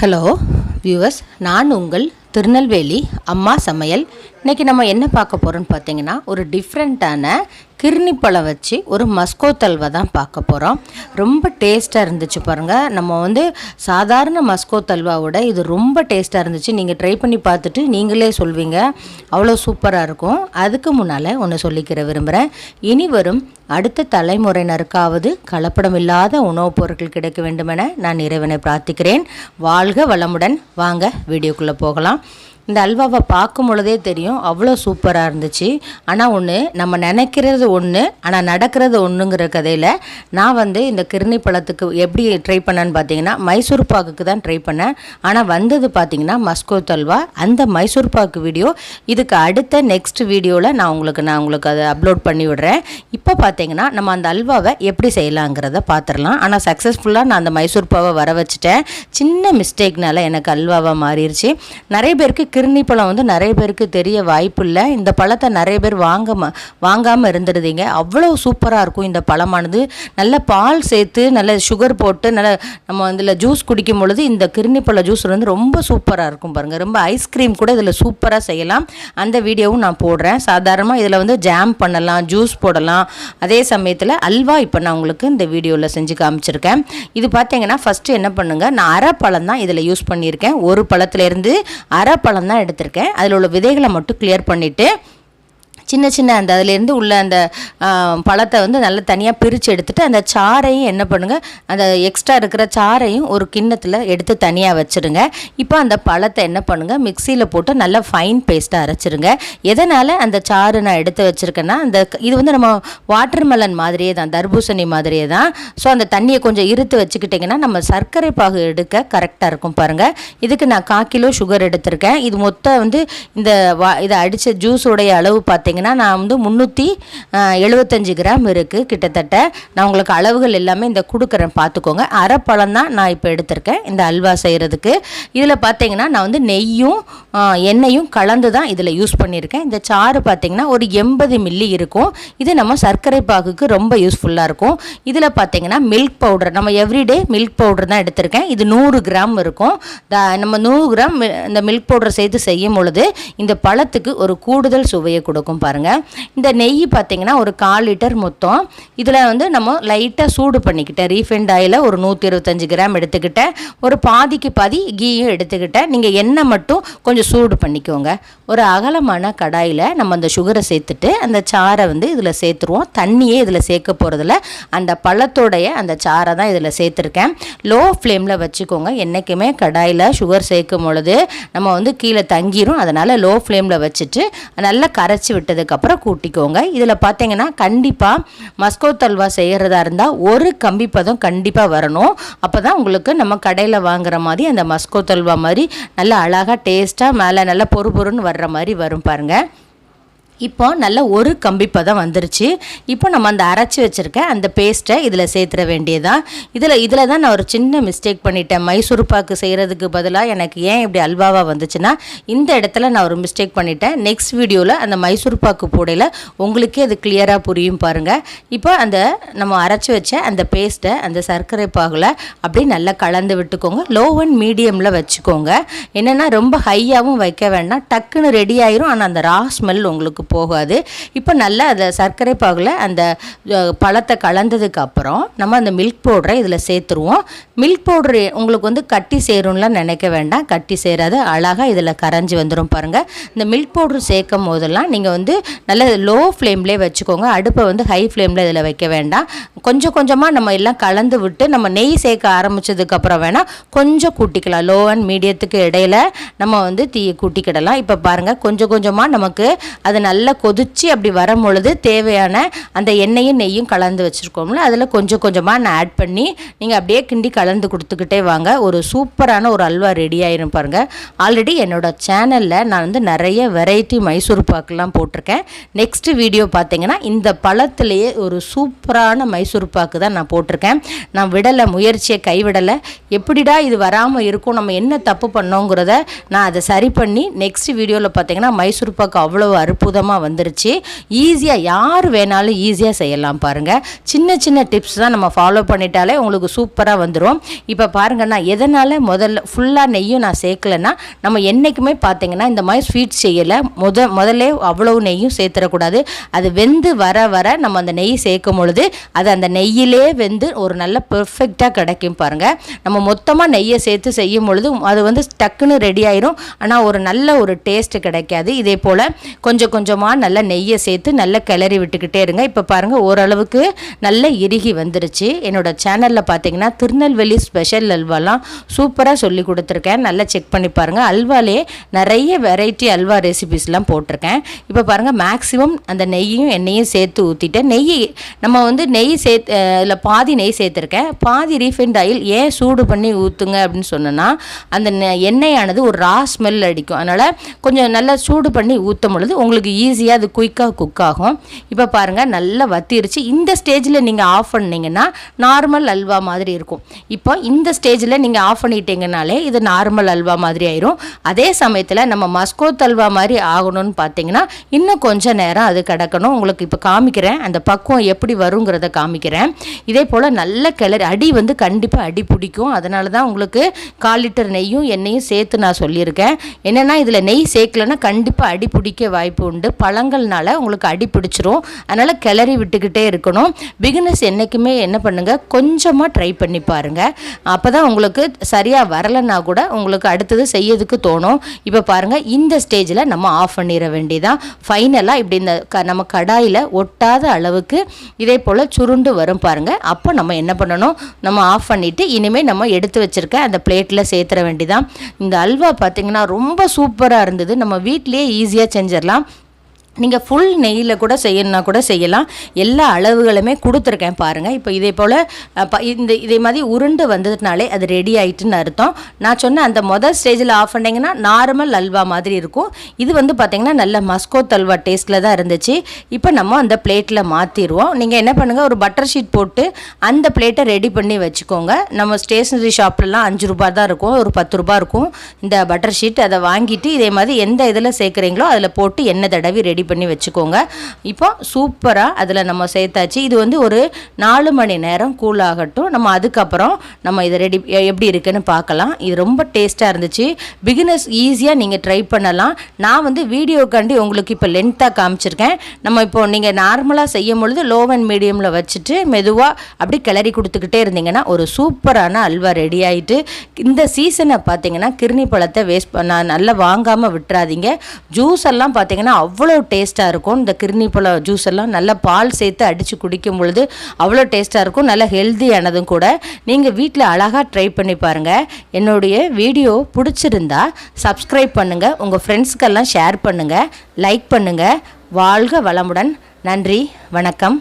Hello viewers நான் உங்கள் திருநெல்வேலி அம்மா சமையல். இன்றைக்கி நம்ம என்ன பார்க்க போகிறோன்னு பார்த்தீங்கன்னா ஒரு டிஃப்ரெண்ட்டான கிர்னி பழம் வச்சு ஒரு மஸ்கோ தல்வா தான் பார்க்க போகிறோம் ரொம்ப டேஸ்ட்டாக இருந்துச்சு பாருங்கள் நம்ம வந்து சாதாரண மஸ்கோ தல்வாவோட இது ரொம்ப டேஸ்ட்டாக இருந்துச்சு. நீங்கள் ட்ரை பண்ணி பார்த்துட்டு நீங்களே சொல்வீங்க. அவ்வளோ சூப்பராக இருக்கும். அதுக்கு முன்னால் ஒன்று சொல்லிக்கிற விரும்புகிறேன் இனி வரும் அடுத்த தலைமுறையினருக்காவது கலப்படம் இல்லாத உணவுப் பொருட்கள் கிடைக்க வேண்டுமென நான் இறைவனை பிரார்த்திக்கிறேன். வாழ்க வளமுடன். வாங்க வீடியோக்குள்ளே போகலாம். இந்த அல்வாவை பார்க்கும் பொழுதே தெரியும் அவ்வளோ சூப்பராக இருந்துச்சு. ஆனால் ஒன்று நம்ம நினைக்கிறது ஒன்று ஆனால் நடக்கிறது ஒன்றுங்கிற கதையில் நான் வந்து இந்த கிருணி பழத்துக்கு எப்படி ட்ரை பண்ணேன்னு பார்த்தீங்கன்னா மைசூர் பாக்குக்கு தான் ட்ரை பண்ணேன். ஆனால் வந்தது பார்த்தீங்கன்னா மஸ்கோ தல்வா. அந்த மைசூர் பாக்கு வீடியோ இதுக்கு அடுத்த நெக்ஸ்ட் வீடியோவில் நான் உங்களுக்கு நான் உங்களுக்கு அதை அப்லோட் பண்ணி விடுறேன். இப்போ பார்த்தீங்கன்னா நம்ம அந்த அல்வாவை எப்படி செய்யலாங்கிறத பார்த்துடலாம் ஆனால் சக்ஸஸ்ஃபுல்லாக நான் அந்த மைசூர் பாவை வர வச்சுட்டேன். சின்ன மிஸ்டேக்னால எனக்கு அல்வாவாக மாறிடுச்சு நிறைய பேருக்கு கிருணி பழம் வந்து நிறைய பேருக்கு தெரிய வாய்ப்பு இல்லை இந்த பழத்தை நிறைய பேர் வாங்க வாங்காமல் இருந்துருந்தீங்க. அவ்வளோ சூப்பராக இருக்கும் இந்த பழமானது. நல்ல பால் சேர்த்து நல்ல சுகர் போட்டு நல்ல நம்ம இதில் ஜூஸ் குடிக்கும் பொழுது இந்த கிருணி பழ ஜூஸ் வந்து ரொம்ப சூப்பராக இருக்கும் பாருங்கள் ரொம்ப ஐஸ்கிரீம் கூட இதில் சூப்பராக செய்யலாம். அந்த வீடியோவும் நான் போடுறேன். சாதாரணமாக இதில் வந்து ஜாம் பண்ணலாம் ஜூஸ் போடலாம். அதே சமயத்தில் அல்வா இப்போ நான் உங்களுக்கு இந்த வீடியோவில் செஞ்சு காமிச்சிருக்கேன். இது பார்த்தீங்கன்னா ஃபஸ்ட்டு என்ன பண்ணுங்கள் நான் அரை பழம் தான் இதில் யூஸ் பண்ணியிருக்கேன். ஒரு பழத்துலேருந்து அரை பழம் தான் எடுத்திருக்கேன். அதில் உள்ள விதைகளை மட்டும் கிளியர் பண்ணிவிட்டு சின்ன சின்ன அந்த அதுலேருந்து உள்ள அந்த பழத்தை வந்து நல்லா தனியாக பிரித்து எடுத்துகிட்டு அந்த சாறையும் என்ன பண்ணுங்கள் அந்த எக்ஸ்ட்ரா இருக்கிற சாறையும் ஒரு கிண்ணத்தில் எடுத்து தனியாக வச்சுருங்க. இப்போ அந்த பழத்தை என்ன பண்ணுங்கள் மிக்சியில் போட்டு நல்லா ஃபைன் பேஸ்ட்டாக அரைச்சிருங்க. எதனால் அந்த சாறு நான் எடுத்து வச்சுருக்கேன்னா அந்த இது வந்து நம்ம வாட்டர் மெலன் மாதிரியே தான் தர்பூசணி மாதிரியே தான். ஸோ அந்த தண்ணியை கொஞ்சம் இருத்து வச்சுக்கிட்டிங்கன்னா நம்ம சர்க்கரை பாகு எடுக்க கரெக்டாக இருக்கும் பாருங்கள் இதுக்கு நான் கால் கிலோ சுகர் எடுத்திருக்கேன். இது மொத்தம் வந்து இந்த வா இதை அடித்த ஜூஸோடைய அளவு பார்த்திங்கன்னா நான் வந்து முந்நூற்றி எழுபத்தஞ்சு கிராம் இருக்குது கிட்டத்தட்ட. நான் உங்களுக்கு அளவுகள் எல்லாமே இந்த கொடுக்குறேன். பார்த்துக்கோங்க அரை பழம் தான் நான் இப்போ எடுத்திருக்கேன். இந்த அல்வா செய்கிறதுக்கு இதில் பார்த்தீங்கன்னா நான் வந்து நெய்யும் எண்ணெயும் கலந்து தான் இதில் யூஸ் பண்ணியிருக்கேன். இந்த சாறு பார்த்தீங்கன்னா ஒரு எண்பது மில்லி இருக்கும். இது நம்ம சர்க்கரை பாகுக்கு ரொம்ப யூஸ்ஃபுல்லாக இருக்கும். இதில் பார்த்தீங்கன்னா மில்க் பவுடர் நம்ம எவ்ரிடே மில்க் பவுடர் தான் எடுத்திருக்கேன். இது நூறு கிராம் இருக்கும். நம்ம நூறு கிராம் இந்த மில்க் பவுடர் சேர்த்து செய்யும் பொழுது இந்த பழத்துக்கு ஒரு கூடுதல் சுவையை கொடுக்கும் பாருங்கள் இந்த நெய் பார்த்தீங்கன்னா ஒரு கால் லிட்டர் மொத்தம். இதில் வந்து நம்ம லைட்டாக சூடு பண்ணிக்கிட்டேன். ரீஃபைண்ட் ஆயில் ஒரு நூற்றி இருபத்தஞ்சி கிராம் எடுத்துக்கிட்டேன். ஒரு பாதிக்கு பாதி கீயும் எடுத்துக்கிட்டேன். நீங்கள் எண்ணெய் மட்டும் கொஞ்சம் சூடு பண்ணிக்கோங்க. ஒரு அகலமான கடாயில் நம்ம அந்த சுகரை சேர்த்துட்டு அந்த சாரை வந்து இதில் சேர்த்துருவோம். தண்ணியே இதில் சேர்க்க போகிறதுல அந்த பழத்தோடைய அந்த சாரை தான் இதில் சேர்த்துருக்கேன். லோ ஃப்ளேமில் வச்சுக்கோங்க. என்றைக்குமே கடாயில் சுகர் சேர்க்கும் பொழுது நம்ம வந்து கீழே தங்கிரும். அதனால் லோ ஃப்ளேமில் வச்சுட்டு நல்லா கரைச்சி விட்டதுக்கப்புறம் கூட்டிக்கோங்க. இதில் பார்த்தீங்கன்னா கண்டிப்பாக மஸ்கோ தல்வா செய்கிறதா இருந்தால் ஒரு கம்பி பதம் கண்டிப்பாக வரணும். அப்போ தான் உங்களுக்கு நம்ம கடையில் வாங்குற மாதிரி அந்த மஸ்கோ தல்வா மாதிரி நல்லா அழகாக டேஸ்ட்டாக மேலே நல்லா பொறு பொறுன்னு வர்ற மாதிரி வரும் பாருங்கள் இப்போ நல்ல ஒரு கம்பிப்பதம் வந்துருச்சு. இப்போ நம்ம அந்த அரைச்சி வச்சுருக்க அந்த பேஸ்ட்டை இதில் சேர்த்துட வேண்டியதான் இதில் இதில் தான் நான் ஒரு சின்ன மிஸ்டேக் பண்ணிட்டேன். மைசூர் பாக்கு செய்கிறதுக்கு பதிலாக எனக்கு ஏன் இப்படி அல்வாவாக வந்துச்சுன்னா இந்த இடத்துல நான் ஒரு மிஸ்டேக் பண்ணிட்டேன். நெக்ஸ்ட் வீடியோவில் அந்த மைசூர் பாக்கு போடையில் உங்களுக்கே அது கிளியராக புரியும் பாருங்கள் இப்போ அந்த நம்ம அரைச்சி வச்ச அந்த பேஸ்ட்டை அந்த சர்க்கரை பாகில் அப்படியே நல்லா கலந்து விட்டுக்கோங்க. லோ அண்ட் மீடியமில் வச்சுக்கோங்க. என்னென்னா ரொம்ப ஹையாகவும் வைக்க வேண்டாம். டக்குன்னு ரெடி ஆயிரும். ஆனால் அந்த ரா ஸ்மெல் உங்களுக்கு போகாது. இப்போ நல்லா அதை சர்க்கரை பாகில் அந்த பழத்தை கலந்ததுக்கு அப்புறம் நம்ம அந்த மில்க் பவுடரை இதில் சேர்த்துருவோம். மில்க் பவுடர் உங்களுக்கு வந்து கட்டி சேரும்லாம் நினைக்க வேண்டாம். கட்டி சேராது. அழகாக இதில் கரைஞ்சி வந்துடும் பாருங்கள் இந்த மில்க் பவுடர் சேர்க்கும் போதெல்லாம் நீங்கள் வந்து நல்ல லோ ஃப்ளேம்லேயே வச்சுக்கோங்க. அடுப்பை வந்து ஹை ஃப்ளேமில் இதில் வைக்க வேண்டாம். கொஞ்சம் கொஞ்சமாக நம்ம எல்லாம் கலந்து விட்டு நம்ம நெய் சேர்க்க ஆரம்பித்ததுக்கப்புறம் வேணால் கொஞ்சம் கூட்டிக்கலாம். லோ அண்ட் மீடியத்துக்கு இடையில நம்ம வந்து தீயை கூட்டிக்கிடலாம். இப்போ பாருங்கள் கொஞ்சம் கொஞ்சமாக நமக்கு அது நல்ல நல்லா கொதிச்சு அப்படி வரும் பொழுது தேவையான அந்த எண்ணெயும் நெய்யும் கலந்து வச்சுருக்கோம்ல அதில் கொஞ்சம் கொஞ்சமாக நான் ஆட் பண்ணி நீங்கள் அப்படியே கிண்டி கலந்து கொடுத்துக்கிட்டே வாங்க. ஒரு சூப்பரான ஒரு அல்வா ரெடி ஆயிரும் பாருங்கள் ஆல்ரெடி என்னோடய சேனலில் நான் வந்து நிறைய வெரைட்டி மைசூர் பாக்குலாம் போட்டிருக்கேன். நெக்ஸ்ட் வீடியோ பார்த்தீங்கன்னா இந்த பழத்துலேயே ஒரு சூப்பரான மைசூர் பாக்கு தான் நான் போட்டிருக்கேன். நான் விடலை முயற்சியை கைவிடலை. எப்படிடா இது வராமல் இருக்கும் நம்ம என்ன தப்பு பண்ணோங்கிறத நான் அதை சரி பண்ணி நெக்ஸ்ட் வீடியோவில் பார்த்தீங்கன்னா மைசூர் பாக்கு அவ்வளோ அற்புதமாக சுலபமாக வந்துருச்சு. ஈஸியாக யார் வேணாலும் ஈஸியாக செய்யலாம் பாருங்கள் சின்ன சின்ன டிப்ஸ் தான் நம்ம ஃபாலோ பண்ணிட்டாலே உங்களுக்கு சூப்பராக வந்துடும் இப்போ பாருங்கள் நான் எதனால் முதல்ல ஃபுல்லாக நெய்யும் நான் சேர்க்கலைன்னா நம்ம என்றைக்குமே பார்த்தீங்கன்னா இந்த மாதிரி ஸ்வீட் செய்யலை. முத முதல்ல அவ்வளவு நெய்யும் சேர்த்துடக்கூடாது. அது வெந்து வர வர நம்ம அந்த நெய் சேர்க்கும் பொழுது அது அந்த நெய்யிலே வெந்து ஒரு நல்ல பெர்ஃபெக்டாக கிடைக்கும் பாருங்கள் நம்ம மொத்தமாக நெய்யை சேர்த்து செய்யும் பொழுது அது வந்து டக்குன்னு ரெடி ஆயிரும். ஆனால் ஒரு நல்ல ஒரு டேஸ்ட் கிடைக்காது. இதே போல் கொஞ்சம் கொஞ்சம் கொஞ்சமாக நல்ல நெய்யை சேர்த்து நல்லா கிளறி விட்டுக்கிட்டே இருங்க. இப்போ பாருங்கள் ஓரளவுக்கு நல்ல இறுகி வந்துருச்சு. என்னோட சேனலில் பார்த்தீங்கன்னா திருநெல்வேலி ஸ்பெஷல் அல்வாலாம் சூப்பராக சொல்லி கொடுத்துருக்கேன். நல்லா செக் பண்ணி பாருங்கள் அல்வாலே நிறைய வெரைட்டி அல்வா ரெசிபிஸ்லாம் போட்டிருக்கேன். இப்போ பாருங்கள் மேக்ஸிமம் அந்த நெய்யும் எண்ணெயும் சேர்த்து ஊற்றிட்டேன் நெய் நம்ம வந்து நெய் சேர்த்து இதில் பாதி நெய் சேர்த்துருக்கேன். பாதி ரீஃபைண்ட் ஆயில் ஏன் சூடு பண்ணி ஊற்றுங்க அப்படின்னு சொன்னோன்னா அந்த எண்ணெயானது ஒரு ரா ஸ்மெல் அடிக்கும். அதனால் கொஞ்சம் நல்லா சூடு பண்ணி ஊற்றும் பொழுது உங்களுக்கு ஈஸியாக அது குயிக்காக குக் ஆகும். இப்போ பாருங்கள் நல்லா வத்திருச்சு. இந்த ஸ்டேஜில் நீங்கள் ஆஃப் பண்ணிங்கன்னா நார்மல் அல்வா மாதிரி இருக்கும். இப்போ இந்த ஸ்டேஜில் நீங்கள் ஆஃப் பண்ணிட்டீங்கனாலே இது நார்மல் அல்வா மாதிரி ஆயிரும். அதே சமயத்தில் நம்ம மஸ்கோத் அல்வா மாதிரி ஆகணும்னு பார்த்தீங்கன்னா இன்னும் கொஞ்சம் நேரம் அது கிடக்கணும். உங்களுக்கு இப்போ காமிக்கிறேன். அந்த பக்குவம் எப்படி வருங்கிறத காமிக்கிறேன். இதே போல் நல்ல கிளறி அடி வந்து கண்டிப்பாக அடி பிடிக்கும். அதனால தான் உங்களுக்கு கால் லிட்டர் நெய்யும் எண்ணெயும் சேர்த்து நான் சொல்லியிருக்கேன். என்னென்னா இதில் நெய் சேர்க்கலன்னா கண்டிப்பாக அடி பிடிக்க வாய்ப்பு உண்டு. பழங்கள்னால உங்களுக்கு அடி பிடிச்சிரும். அதனால் கிளறி விட்டுக்கிட்டே இருக்கணும். பிகினர்ஸ் என்றைக்குமே என்ன பண்ணுங்கள் கொஞ்சமாக ட்ரை பண்ணி பாருங்கள் அப்போ தான் உங்களுக்கு சரியாக வரலைன்னா கூட உங்களுக்கு அடுத்தது செய்யறதுக்கு தோணும். இப்போ பாருங்கள் இந்த ஸ்டேஜில் நம்ம ஆஃப் பண்ணிட வேண்டியதான் ஃபைனலாக இப்படி இந்த க நம்ம கடாயில் ஒட்டாத அளவுக்கு இதே போல் சுருண்டு வரும் பாருங்கள் அப்போ நம்ம என்ன பண்ணணும்? நம்ம ஆஃப் பண்ணிவிட்டு இனிமேல் நம்ம எடுத்து வச்சுருக்க அந்த பிளேட்டில் சேர்த்துற வேண்டியதான் இந்த அல்வா பார்த்திங்கன்னா ரொம்ப சூப்பராக இருந்தது. நம்ம வீட்டிலேயே ஈஸியாக செஞ்சிடலாம். நீங்கள் ஃபுல் நெய்யில் கூட செய்யணுன்னா கூட செய்யலாம். எல்லா அளவுகளுமே கொடுத்துருக்கேன் பாருங்கள் இப்போ இதே போல் இந்த இதே மாதிரி உருண்டு வந்ததுனாலே அது ரெடி ஆகிட்டுன்னு அர்த்தம். நான் சொன்ன அந்த மொதல் ஸ்டேஜில் ஆஃப் பண்ணிங்கன்னா நார்மல் அல்வா மாதிரி இருக்கும். இது வந்து பார்த்திங்கன்னா நல்ல மஸ்கோ அல்வா டேஸ்ட்டில் தான் இருந்துச்சு. இப்போ நம்ம அந்த பிளேட்டில் மாற்றிடுவோம் நீங்கள் என்ன பண்ணுங்கள் ஒரு பட்டர் ஷீட் போட்டு அந்த பிளேட்டை ரெடி பண்ணி வச்சுக்கோங்க. நம்ம ஸ்டேஷ்னரி ஷாப்லலாம் அஞ்சு ரூபா தான் இருக்கும். ஒரு பத்து ரூபா இருக்கும். இந்த பட்டர் ஷீட் அதை வாங்கிட்டு இதே மாதிரி எந்த இதில் சேர்க்குறீங்களோ அதில் போட்டு எண்ணெய் தடவி ரெடி பண்ணி வச்சுக்கோங்க. இப்போ சூப்பராக அதில் நம்ம சேர்த்தாச்சு. இது வந்து ஒரு நாலு மணி நேரம் கூல் ஆகட்டும். நம்ம அதுக்கப்புறம் நம்ம இதை ரெடி எப்படி இருக்குன்னு பார்க்கலாம். இது ரொம்ப டேஸ்ட்டாக இருந்துச்சு. பிகினர்ஸ் ஈஸியாக நீங்கள் ட்ரை பண்ணலாம். நான் வந்து வீடியோக்காண்டி உங்களுக்கு இப்போ லென்த்தாக காமிச்சிருக்கேன். நம்ம இப்போ நீங்கள் நார்மலாக செய்யும் பொழுது லோ அண்ட் மீடியமில் வச்சுட்டு மெதுவாக அப்படி கிளறி கொடுத்துக்கிட்டே இருந்தீங்கன்னா ஒரு சூப்பரான அல்வா ரெடி ஆகிட்டு இந்த சீசனை பார்த்தீங்கன்னா கிருணி பழத்தை வேஸ்ட் பண்ண நல்லா வாங்காமல் விட்டுறாதீங்க. ஜூஸ் எல்லாம் பார்த்தீங்கன்னா அவ்வளோ டேஸ்ட்டாக இருக்கும். இந்த கிருணி பழம் ஜூஸ் எல்லாம் நல்லா பால் சேர்த்து அடித்து குடிக்கும் பொழுது அவ்வளோ டேஸ்ட்டாக இருக்கும். நல்லா ஹெல்த்தியானதும் கூட. நீங்கள் வீட்டில் அழகாக ட்ரை பண்ணி பாருங்கள் என்னுடைய வீடியோ பிடிச்சிருந்தா சப்ஸ்கிரைப் பண்ணுங்கள் உங்கள் ஃப்ரெண்ட்ஸ்க்கெல்லாம் ஷேர் பண்ணுங்கள் லைக் பண்ணுங்கள் வாழ்க வளமுடன். நன்றி. வணக்கம்.